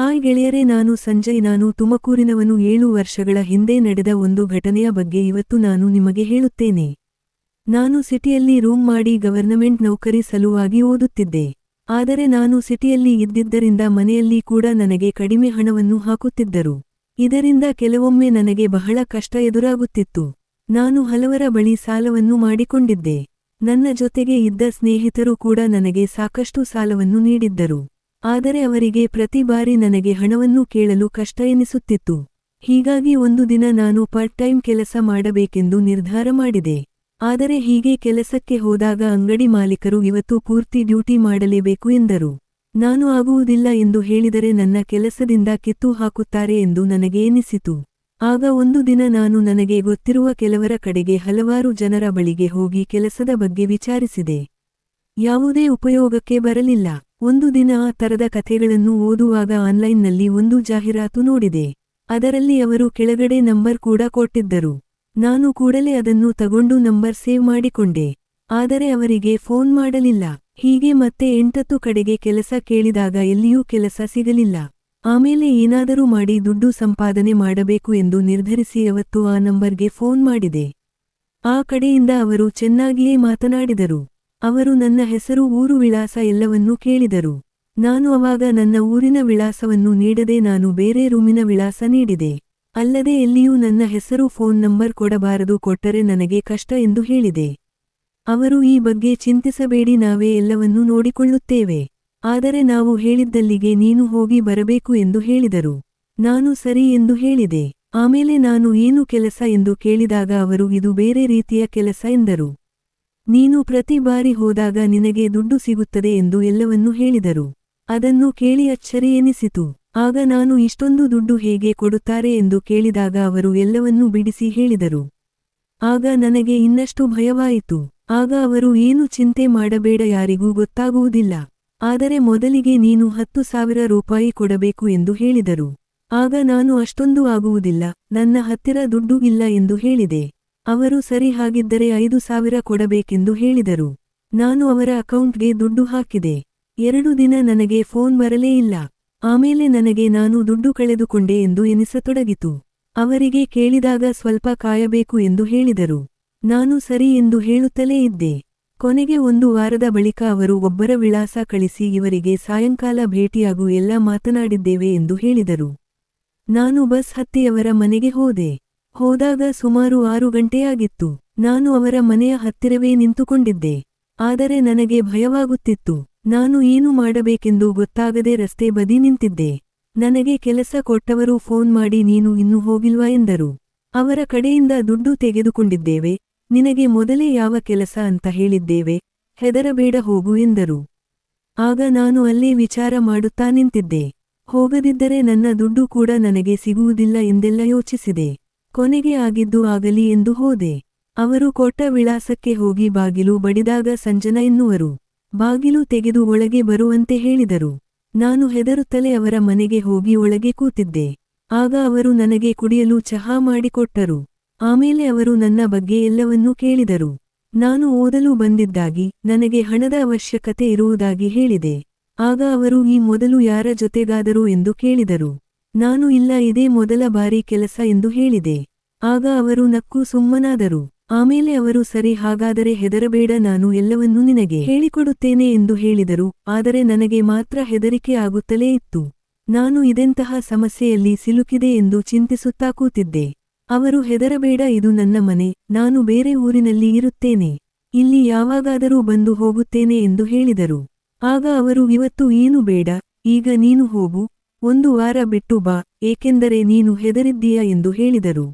Hi ಗೆಳೆಯರೇ, ನಾನು ಸಂಜಯ್. ನಾನು ತುಮಕೂರಿನವನು. ಏಳು ವರ್ಷಗಳ ಹಿಂದೆ ನಡೆದ ಒಂದು ಘಟನೆಯ ಬಗ್ಗೆ ಇವತ್ತು ನಾನು ನಿಮಗೆ ಹೇಳುತ್ತೇನೆ. ನಾನು ಸಿಟಿಯಲ್ಲಿ ರೂಮ್ ಮಾಡಿ ಗವರ್ನಮೆಂಟ್ ನೌಕರಿ ಸಲುವಾಗಿ ಓದುತ್ತಿದ್ದೆ. ಆದರೆ ನಾನು ಸಿಟಿಯಲ್ಲಿ ಇದ್ದಿದ್ದರಿಂದ ಮನೆಯಲ್ಲಿ ಕೂಡ ನನಗೆ ಕಡಿಮೆ ಹಣವನ್ನು ಹಾಕುತ್ತಿದ್ದರು. ಇದರಿಂದ ಕೆಲವೊಮ್ಮೆ ನನಗೆ ಬಹಳ ಕಷ್ಟ ಎದುರಾಗುತ್ತಿತ್ತು. ನಾನು ಹಲವರ ಬಳಿ ಸಾಲವನ್ನು ಮಾಡಿಕೊಂಡಿದ್ದೆ. ನನ್ನ ಜೊತೆಗೆ ಇದ್ದ ಸ್ನೇಹಿತರು ಕೂಡ ನನಗೆ ಸಾಕಷ್ಟು ಸಾಲವನ್ನು ನೀಡಿದ್ದರು. ಆದರೆ ಅವರಿಗೆ ಪ್ರತಿ ಬಾರಿ ನನಗೆ ಹಣವನ್ನು ಕೇಳಲು ಕಷ್ಟ ಎನಿಸುತ್ತಿತ್ತು. ಹೀಗಾಗಿ ಒಂದು ದಿನ ನಾನು ಪಾರ್ಟ್ ಟೈಮ್ ಕೆಲಸ ಮಾಡಬೇಕೆಂದು ನಿರ್ಧಾರ ಮಾಡಿದೆ. ಆದರೆ ಹೀಗೆ ಕೆಲಸಕ್ಕೆ ಹೋದಾಗ ಅಂಗಡಿ ಮಾಲೀಕರು ಇವತ್ತು ಪೂರ್ತಿ ಡ್ಯೂಟಿ ಮಾಡಲೇಬೇಕು ಎಂದರು. ನಾನು ಆಗುವುದಿಲ್ಲ ಎಂದು ಹೇಳಿದರೆ ನನ್ನ ಕೆಲಸದಿಂದ ಕಿತ್ತು ಹಾಕುತ್ತಾರೆ ಎಂದು ನನಗೆ ಎನಿಸಿತು. ಆಗ ಒಂದು ದಿನ ನಾನು ನನಗೆ ಗೊತ್ತಿರುವ ಕೆಲವರ ಕಡೆಗೆ ಹಲವಾರು ಜನರ ಬಳಿಗೆ ಹೋಗಿ ಕೆಲಸದ ಬಗ್ಗೆ ವಿಚಾರಿಸಿದೆ. ಯಾವುದೇ ಉಪಯೋಗಕ್ಕೆ ಬರಲಿಲ್ಲ. ಒಂದು ದಿನ ಆ ತರದ ಕಥೆಗಳನ್ನು ಓದುವಾಗ ಆನ್ಲೈನ್ನಲ್ಲಿ ಒಂದು ಜಾಹೀರಾತು ನೋಡಿದೆ. ಅದರಲ್ಲಿ ಅವರು ಕೆಳಗಡೆ ನಂಬರ್ ಕೂಡ ಕೊಟ್ಟಿದ್ದರು. ನಾನು ಕೂಡಲೇ ಅದನ್ನು ತಗೊಂಡು ನಂಬರ್ ಸೇವ್ ಮಾಡಿಕೊಂಡೆ. ಆದರೆ ಅವರಿಗೆ ಫೋನ್ ಮಾಡಲಿಲ್ಲ. ಹೀಗೆ ಮತ್ತೆ ಎಂಟತ್ತು ಕಡೆಗೆ ಕೆಲಸ ಕೇಳಿದಾಗ ಎಲ್ಲಿಯೂ ಕೆಲಸ ಸಿಗಲಿಲ್ಲ. ಆಮೇಲೆ ಏನಾದರೂ ಮಾಡಿ ದುಡ್ಡು ಸಂಪಾದನೆ ಮಾಡಬೇಕು ಎಂದು ನಿರ್ಧರಿಸಿ ಅವತ್ತು ಆ ನಂಬರ್ಗೆ ಫೋನ್ ಮಾಡಿದೆ. ಆ ಕಡೆಯಿಂದ ಅವರು ಚೆನ್ನಾಗಿಯೇ ಮಾತನಾಡಿದರು. ಅವರು ನನ್ನ ಹೆಸರು ಊರು ವಿಳಾಸ ಎಲ್ಲವನ್ನೂ ಕೇಳಿದರು. ನಾನು ಅವಾಗ ನನ್ನ ಊರಿನ ವಿಳಾಸವನ್ನು ನೀಡದೆ ನಾನು ಬೇರೆ ರೂಮಿನ ವಿಳಾಸ ನೀಡಿದೆ. ಅಲ್ಲದೆ ಎಲ್ಲಿಯೂ ನನ್ನ ಹೆಸರು ಫೋನ್ ನಂಬರ್ ಕೊಡಬಾರದು ಕೊಟ್ಟರೆ ನನಗೆ ಕಷ್ಟ ಎಂದು ಹೇಳಿದೆ. ಅವರು ಈ ಬಗ್ಗೆ ಚಿಂತಿಸಬೇಡಿ, ನಾವೇ ಎಲ್ಲವನ್ನೂ ನೋಡಿಕೊಳ್ಳುತ್ತೇವೆ. ಆದರೆ ನಾವು ಹೇಳಿದ್ದಲ್ಲಿಗೆ ನೀನು ಹೋಗಿ ಬರಬೇಕು ಎಂದು ಹೇಳಿದರು. ನಾನು ಸರಿ ಎಂದು ಹೇಳಿದೆ. ಆಮೇಲೆ ನಾನು ಏನು ಕೆಲಸ ಎಂದು ಕೇಳಿದಾಗ ಅವರು, ಇದು ಬೇರೆ ರೀತಿಯ ಕೆಲಸ ಎಂದರು. ನೀನು ಪ್ರತಿ ಬಾರಿ ಹೋದಾಗ ನಿನಗೆ ದುಡ್ಡು ಸಿಗುತ್ತದೆ ಎಂದು ಎಲ್ಲವನ್ನೂ ಹೇಳಿದರು. ಅದನ್ನು ಕೇಳಿ ಅಚ್ಚರಿ ಎನಿಸಿತು. ಆಗ ನಾನು ಇಷ್ಟೊಂದು ದುಡ್ಡು ಹೇಗೆ ಕೊಡುತ್ತಾರೆ ಎಂದು ಕೇಳಿದಾಗ ಅವರು ಎಲ್ಲವನ್ನೂ ಬಿಡಿಸಿ ಹೇಳಿದರು. ಆಗ ನನಗೆ ಇನ್ನಷ್ಟು ಭಯವಾಯಿತು. ಆಗ ಅವರು ಏನು ಚಿಂತೆ ಮಾಡಬೇಡ ಯಾರಿಗೂ ಗೊತ್ತಾಗುವುದಿಲ್ಲ. ಆದರೆ ಮೊದಲಿಗೆ ನೀನು ಹತ್ತು ಸಾವಿರ ರೂಪಾಯಿ ಕೊಡಬೇಕು ಎಂದು ಹೇಳಿದರು. ಆಗ ನಾನು ಅಷ್ಟೊಂದು ಆಗುವುದಿಲ್ಲ. ನನ್ನ ಹತ್ತಿರ ದುಡ್ಡು ಇಲ್ಲ ಎಂದು ಹೇಳಿದೆ. ಅವರು ಸರಿ ಹಾಗಿದ್ದರೆ ಐದು ಸಾವಿರ ಕೊಡಬೇಕೆಂದು ಹೇಳಿದರು. ನಾನು ಅವರ ಅಕೌಂಟ್ಗೆ ದುಡ್ಡು ಹಾಕಿದೆ. ಎರಡು ದಿನ ನನಗೆ ಫೋನ್ ಬರಲೇ ಇಲ್ಲ. ಆಮೇಲೆ ನನಗೆ ನಾನು ದುಡ್ಡು ಕಳೆದುಕೊಂಡೆ ಎಂದು ಎನಿಸತೊಡಗಿತು. ಅವರಿಗೆ ಕೇಳಿದಾಗ ಸ್ವಲ್ಪ ಕಾಯಬೇಕು ಎಂದು ಹೇಳಿದರು. ನಾನು ಸರಿ ಎಂದು ಹೇಳುತ್ತಲೇ ಇದ್ದೆ. ಕೊನೆಗೆ ಒಂದು ವಾರದ ಬಳಿಕ ಅವರು ಒಬ್ಬರ ವಿಳಾಸ ಕಳಿಸಿ ಇವರಿಗೆ ಸಾಯಂಕಾಲ ಭೇಟಿಯಾಗು ಎಲ್ಲ ಮಾತನಾಡಿದ್ದೇವೆ ಎಂದು ಹೇಳಿದರು. ನಾನು ಬಸ್ ಹತ್ತಿ ಅವರ ಮನೆಗೆ ಹೋದೆ. ಹೋದಾಗ ಸುಮಾರು ಆರು ಗಂಟೆಯಾಗಿತ್ತು. ನಾನು ಅವರ ಮನೆಯ ಹತ್ತಿರವೇ ನಿಂತುಕೊಂಡಿದ್ದೆ. ಆದರೆ ನನಗೆ ಭಯವಾಗುತ್ತಿತ್ತು. ನಾನು ಏನು ಮಾಡಬೇಕೆಂದು ಗೊತ್ತಾಗದೆ ರಸ್ತೆ ಬದಿ ನಿಂತಿದ್ದೆ. ನನಗೆ ಕೆಲಸ ಕೊಟ್ಟವರು ಫೋನ್ ಮಾಡಿ ನೀನು ಇನ್ನೂ ಹೋಗಿಲ್ವಾ ಎಂದರು. ಅವರ ಕಡೆಯಿಂದ ದುಡ್ಡು ತೆಗೆದುಕೊಂಡಿದ್ದೇವೆ. ನಿನಗೆ ಮೊದಲೇ ಯಾವ ಕೆಲಸ ಅಂತ ಹೇಳಿದ್ದೇವೆ. ಹೆದರಬೇಡ ಹೋಗು ಎಂದರು. ಆಗ ನಾನು ಅಲ್ಲೇ ವಿಚಾರ ಮಾಡುತ್ತಾ ನಿಂತಿದ್ದೆ. ಹೋಗದಿದ್ದರೆ ನನ್ನ ದುಡ್ಡು ಕೂಡ ನನಗೆ ಸಿಗುವುದಿಲ್ಲ ಎಂದೆಲ್ಲ ಯೋಚಿಸಿದೆ. ಕೊನೆಗೆ ಆಗಿದ್ದು ಆಗಲಿ ಎಂದು ಹೋದೆ. ಅವರು ಕೊಟ್ಟ ವಿಳಾಸಕ್ಕೆ ಹೋಗಿ ಬಾಗಿಲು ಬಡಿದಾಗ ಸಂಜನ ಎನ್ನುವರು. ಬಾಗಿಲು ತೆಗೆದು ಒಳಗೆ ಬರುವಂತೆ ಹೇಳಿದರು. ನಾನು ಹೆದರುತ್ತಲೇ ಅವರ ಮನೆಗೆ ಹೋಗಿ ಒಳಗೆ ಕೂತಿದ್ದೆ. ಆಗ ಅವರು ನನಗೆ ಕುಡಿಯಲು ಚಹಾ ಮಾಡಿಕೊಟ್ಟರು. ಆಮೇಲೆ ಅವರು ನನ್ನ ಬಗ್ಗೆ ಎಲ್ಲವನ್ನೂ ಕೇಳಿದರು. ನಾನು ಓದಲು ಬಂದಿದ್ದಾಗಿ, ನನಗೆ ಹಣದ ಅವಶ್ಯಕತೆ ಇರುವುದಾಗಿ ಹೇಳಿದೆ. ಆಗ ಅವರು ಈ ಮೊದಲು ಯಾರ ಜೊತೆಗಾದರು ಎಂದು ಕೇಳಿದರು. ನಾನು ಇಲ್ಲ, ಇದೇ ಮೊದಲ ಬಾರಿ ಕೆಲಸ ಎಂದು ಹೇಳಿದೆ. ಆಗ ಅವರು ನಕ್ಕು ಸುಮ್ಮನಾದರು. ಆಮೇಲೆ ಅವರು, ಸರಿ, ಹಾಗಾದರೆ ಹೆದರಬೇಡ, ನಾನು ಎಲ್ಲವನ್ನೂ ನಿನಗೆ ಹೇಳಿಕೊಡುತ್ತೇನೆ ಎಂದು ಹೇಳಿದರು. ಆದರೆ ನನಗೆ ಮಾತ್ರ ಹೆದರಿಕೆ ಆಗುತ್ತಲೇ ಇತ್ತು. ನಾನು ಇದೆಂತಹ ಸಮಸ್ಯೆಯಲ್ಲಿ ಸಿಲುಕಿದೆ ಎಂದು ಚಿಂತಿಸುತ್ತಾ ಕೂತಿದ್ದೆ. ಅವರು, ಹೆದರಬೇಡ, ಇದು ನನ್ನ ಮನೆ. ನಾನು ಬೇರೆ ಊರಿನಲ್ಲಿ ಇರುತ್ತೇನೆ. ಇಲ್ಲಿ ಯಾವಾಗಾದರೂ ಬಂದು ಹೋಗುತ್ತೇನೆ ಎಂದು ಹೇಳಿದರು. ಆಗ ಅವರು, ಇವತ್ತು ಏನು ಬೇಡ, ಈಗ ನೀನು ಹೋಗು. ಒಂದು ವಾರ ಬಿಟ್ಟು ಬಾ, ಏಕೆಂದರೆ ನೀನು ಹೆದರಿದ್ದೀಯ ಎಂದು ಹೇಳಿದರು.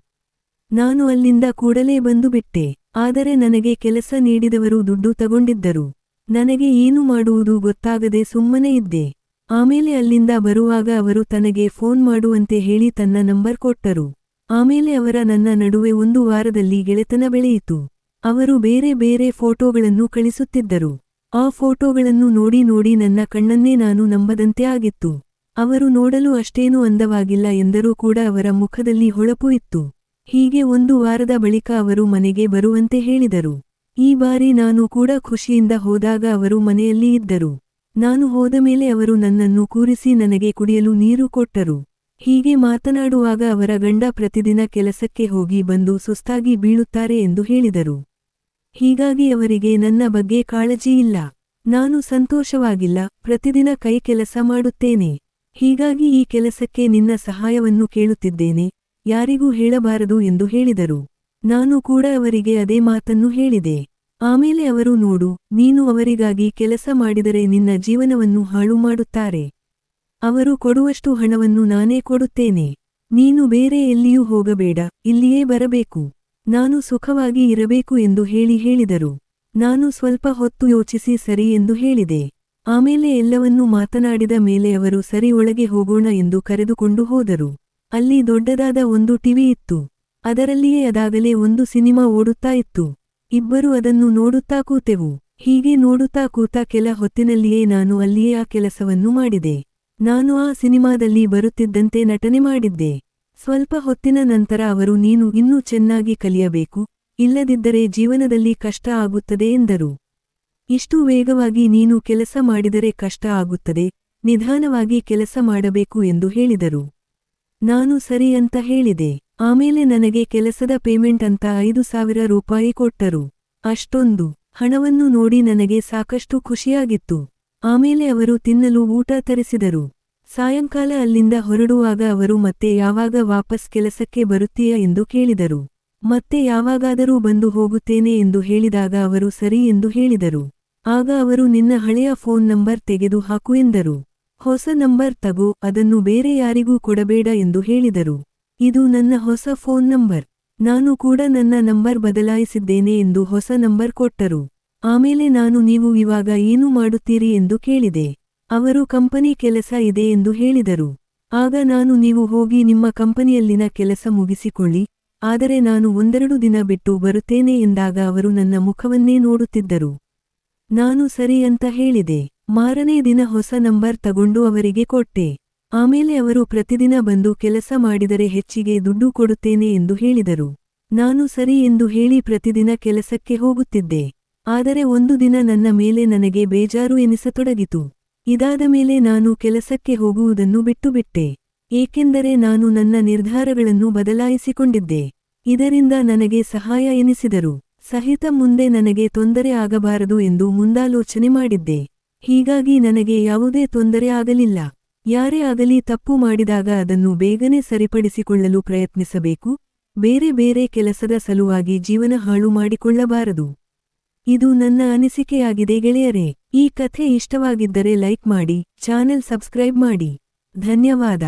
ನಾನು ಅಲ್ಲಿಂದ ಕೂಡಲೇ ಬಂದು ಬಿಟ್ಟೆ, ಆದರೆ ನನಗೆ ಕೆಲಸ ನೀಡಿದವರು ದುಡ್ಡು ತಗೊಂಡಿದ್ದರು. ನನಗೆ ಏನು ಮಾಡುವುದು ಗೊತ್ತಾಗದೆ ಸುಮ್ಮನೆ ಇದ್ದೆ. ಆಮೇಲೆ ಅಲ್ಲಿಂದ ಬರುವಾಗ ಅವರು ತನಗೆ ಫೋನ್ ಮಾಡುವಂತೆ ಹೇಳಿ ತನ್ನ ನಂಬರ್ ಕೊಟ್ಟರು. ಆಮೇಲೆ ಅವರ ನನ್ನ ನಡುವೆ ಒಂದು ವಾರದಲ್ಲಿ ಗೆಳೆತನ ಬೆಳೆಯಿತು. ಅವರು ಬೇರೆ ಬೇರೆ ಫೋಟೋಗಳನ್ನು ಕಳಿಸುತ್ತಿದ್ದರು. ಆ ಫೋಟೋಗಳನ್ನು ನೋಡಿ ನೋಡಿ ನನ್ನ ಕಣ್ಣನ್ನೇ ನಾನು ನಂಬದಂತೆ ಆಗಿತ್ತು. ಅವರು ನೋಡಲು ಅಷ್ಟೇನೂ ಅಂದವಾಗಿಲ್ಲ ಎಂದರೂ ಕೂಡ ಅವರ ಮುಖದಲ್ಲಿ ಹೊಳಪು ಇತ್ತು. ಹೀಗೆ ಒಂದು ವಾರದ ಬಳಿಕ ಅವರು ಮನೆಗೆ ಬರುವಂತೆ ಹೇಳಿದರು. ಈ ಬಾರಿ ನಾನು ಕೂಡ ಖುಷಿಯಿಂದ ಹೋದಾಗ ಅವರು ಮನೆಯಲ್ಲಿ ಇದ್ದರು. ನಾನು ಹೋದ ಮೇಲೆ ಅವರು ನನ್ನನ್ನು ಕೂರಿಸಿ ನನಗೆ ಕುಡಿಯಲು ನೀರು ಕೊಟ್ಟರು. ಹೀಗೆ ಮಾತನಾಡುವಾಗ ಅವರ ಗಂಡ ಪ್ರತಿದಿನ ಕೆಲಸಕ್ಕೆ ಹೋಗಿ ಬಂದು ಸುಸ್ತಾಗಿ ಬೀಳುತ್ತಾರೆ ಎಂದು ಹೇಳಿದರು. ಹೀಗಾಗಿ ಅವರಿಗೆ ನನ್ನ ಬಗ್ಗೆ ಕಾಳಜಿ ಇಲ್ಲ. ನಾನು ಸಂತೋಷವಾಗಿಲ್ಲ. ಪ್ರತಿದಿನ ಕೈ ಕೆಲಸ ಮಾಡುತ್ತೇನೆ. ಹೀಗಾಗಿ ಈ ಕೆಲಸಕ್ಕೆ ನಿನ್ನ ಸಹಾಯವನ್ನು ಕೇಳುತ್ತಿದ್ದೇನೆ. ಯಾರಿಗೂ ಹೇಳಬಾರದು ಎಂದು ಹೇಳಿದರು. ನಾನು ಕೂಡ ಅವರಿಗೆ ಅದೇ ಮಾತನ್ನು ಹೇಳಿದೆ. ಆಮೇಲೆ ಅವರು, ನೋಡು, ನೀನು ಅವರಿಗಾಗಿ ಕೆಲಸ ಮಾಡಿದರೆ ನಿನ್ನ ಜೀವನವನ್ನು ಹಾಳು ಮಾಡುತ್ತಾರೆ. ಅವರು, ಕೊಡುವಷ್ಟು ಹಣವನ್ನು ನಾನೇ ಕೊಡುತ್ತೇನೆ. ನೀನು ಬೇರೆ ಎಲ್ಲಿಯೂ ಹೋಗಬೇಡ, ಇಲ್ಲಿಯೇ ಬರಬೇಕು. ನಾನು ಸುಖವಾಗಿ ಇರಬೇಕು ಎಂದು ಹೇಳಿ ಹೇಳಿದರು. ನಾನು ಸ್ವಲ್ಪ ಹೊತ್ತು ಯೋಚಿಸಿ ಸರಿ ಎಂದು ಹೇಳಿದೆ. ಆಮೇಲೆ ಎಲ್ಲವನ್ನೂ ಮಾತನಾಡಿದ ಮೇಲೆ ಅವರು, ಸರಿ, ಒಳಗೆ ಹೋಗೋಣ ಎಂದು ಕರೆದುಕೊಂಡು ಹೋದರು. ಅಲ್ಲಿ ದೊಡ್ಡದಾದ ಒಂದು ಟಿವಿ ಇತ್ತು. ಅದರಲ್ಲಿಯೇ ಅದಾಗಲೇ ಒಂದು ಸಿನಿಮಾ ಓಡುತ್ತಾ ಇತ್ತು. ಇಬ್ಬರು ಅದನ್ನು ನೋಡುತ್ತಾ ಕೂತೆವು. ಹೀಗೆ ನೋಡುತ್ತಾ ಕೂತ ಕೆಲ ಹೊತ್ತಿನಲ್ಲಿಯೇ ನಾನು ಅಲ್ಲಿಯೇ ಆ ಕೆಲಸವನ್ನು ಮಾಡಿದೆ. ನಾನು ಆ ಸಿನಿಮಾದಲ್ಲಿ ಬರುತ್ತಿದ್ದಂತೆ ನಟನೆ ಮಾಡಿದ್ದೆ. ಸ್ವಲ್ಪ ಹೊತ್ತಿನ ನಂತರ ಅವರು, ನೀನು ಇನ್ನೂ ಚೆನ್ನಾಗಿ ಕಲಿಯಬೇಕು. ಇಲ್ಲದಿದ್ದರೆ ಜೀವನದಲ್ಲಿ ಕಷ್ಟ ಆಗುತ್ತದೆ ಎಂದರು. ಇಷ್ಟು ವೇಗವಾಗಿ ನೀನು ಕೆಲಸ ಮಾಡಿದರೆ ಕಷ್ಟ ಆಗುತ್ತದೆ, ನಿಧಾನವಾಗಿ ಕೆಲಸ ಮಾಡಬೇಕು ಎಂದು ಹೇಳಿದರು. ನಾನು ಸರಿ ಅಂತ ಹೇಳಿದೆ. ಆಮೇಲೆ ನನಗೆ ಕೆಲಸದ ಪೇಮೆಂಟ್ ಅಂತ ಐದು ಸಾವಿರ ರೂಪಾಯಿ ಕೊಟ್ಟರು. ಅಷ್ಟೊಂದು. ಹಣವನ್ನು ನೋಡಿ ನನಗೆ ಸಾಕಷ್ಟು ಖುಷಿಯಾಗಿತ್ತು. ಆಮೇಲೆ ಅವರು ತಿನ್ನಲು ಊಟ ತರಿಸಿದರು. ಸಾಯಂಕಾಲ ಅಲ್ಲಿಂದ ಹೊರಡುವಾಗ ಅವರು ಮತ್ತೆ ಯಾವಾಗ ವಾಪಸ್ ಕೆಲಸಕ್ಕೆ ಬರುತ್ತೀಯ ಎಂದು ಕೇಳಿದರು. ಮತ್ತೆ ಯಾವಾಗಾದರೂ ಬಂದು ಹೋಗುತ್ತೇನೆ ಎಂದು ಹೇಳಿದಾಗ ಅವರು ಸರಿ ಎಂದು ಹೇಳಿದರು. ಆಗ ಅವರು ನಿನ್ನ ಹಳೆಯ ಫೋನ್ ನಂಬರ್ ತೆಗೆದು ಹಾಕು ಎಂದರು. ಹೊಸ ನಂಬರ್ ತಗೋ, ಅದನ್ನು ಬೇರೆ ಯಾರಿಗೂ ಕೊಡಬೇಡ ಎಂದು ಹೇಳಿದರು. ಇದು ನನ್ನ ಹೊಸ ಫೋನ್ ನಂಬರ್. ನಾನು ಕೂಡ ನನ್ನ ನಂಬರ್ ಬದಲಾಯಿಸಿದ್ದೇನೆ ಎಂದು ಹೊಸ ನಂಬರ್ ಕೊಟ್ಟರು. ಆಮೇಲೆ ನಾನು ನೀವು ಇವಾಗ ಏನು ಮಾಡುತ್ತೀರಿ ಎಂದು ಕೇಳಿದೆ. ಅವರು ಕಂಪನಿ ಕೆಲಸ ಇದೆ ಎಂದು ಹೇಳಿದರು. ಆಗ ನಾನು ನೀವು ಹೋಗಿ ನಿಮ್ಮ ಕಂಪನಿಯಲ್ಲಿನ ಕೆಲಸ ಮುಗಿಸಿಕೊಳ್ಳಿ ಆದರೆ ನಾನು ಒಂದೆರಡು ದಿನ ಬಿಟ್ಟು ಬರುತ್ತೇನೆ ಎಂದಾಗ ಅವರು ನನ್ನ ಮುಖವನ್ನೇ ನೋಡುತ್ತಿದ್ದರು. ನಾನು ಸರಿ ಅಂತ ಹೇಳಿದೆ. ಮಾರನೇ ದಿನ ಹೊಸ ನಂಬರ್ ತಗೊಂಡು ಅವರಿಗೆ ಕೊಟ್ಟೆ. ಆಮೇಲೆ ಅವರು ಪ್ರತಿದಿನ ಬಂದು ಕೆಲಸ ಮಾಡಿದರೆ ಹೆಚ್ಚಿಗೆ ದುಡ್ಡು ಕೊಡುತ್ತೇನೆ ಎಂದು ಹೇಳಿದರು. ನಾನು ಸರಿ ಎಂದು ಹೇಳಿ ಪ್ರತಿದಿನ ಕೆಲಸಕ್ಕೆ ಹೋಗುತ್ತಿದ್ದೆ. ಆದರೆ ಒಂದು ದಿನ ನನ್ನ ಮೇಲೆ ನನಗೆ ಬೇಜಾರು ಎನಿಸತೊಡಗಿತು. ಇದಾದ ಮೇಲೆ ನಾನು ಕೆಲಸಕ್ಕೆ ಹೋಗುವುದನ್ನು ಬಿಟ್ಟುಬಿಟ್ಟೆ. ಏಕೆಂದರೆ ನಾನು ನನ್ನ ನಿರ್ಧಾರಗಳನ್ನು ಬದಲಾಯಿಸಿಕೊಂಡಿದ್ದೆ. ಇದರಿಂದ ನನಗೆ ಸಹಾಯ ಎನಿಸಿದರು. ಸಹಿತ ಮುಂದೆ ನನಗೆ ತೊಂದರೆ ಆಗಬಾರದು ಎಂದು ಮುಂದಾಲೋಚನೆ ಮಾಡಿದ್ದೆ. ಹೀಗಾಗಿ ನನಗೆ ಯಾವುದೇ ತೊಂದರೆ ಆಗಲಿಲ್ಲ. ಯಾರೇ ಆಗಲಿ ತಪ್ಪು ಮಾಡಿದಾಗ ಅದನ್ನು ಬೇಗನೆ ಸರಿಪಡಿಸಿಕೊಳ್ಳಲು ಪ್ರಯತ್ನಿಸಬೇಕು. ಬೇರೆ ಬೇರೆ ಕೆಲಸದ ಸಲುವಾಗಿ ಜೀವನ ಹಾಳು ಮಾಡಿಕೊಳ್ಳಬಾರದು. ಇದು ನನ್ನ ಅನಿಸಿಕೆಯಾಗಿದೆ ಗೆಳೆಯರೇ. ಈ ಕಥೆ ಇಷ್ಟವಾಗಿದ್ದರೆ ಲೈಕ್ ಮಾಡಿ, ಚಾನೆಲ್ ಸಬ್ಸ್ಕ್ರೈಬ್ ಮಾಡಿ. ಧನ್ಯವಾದ.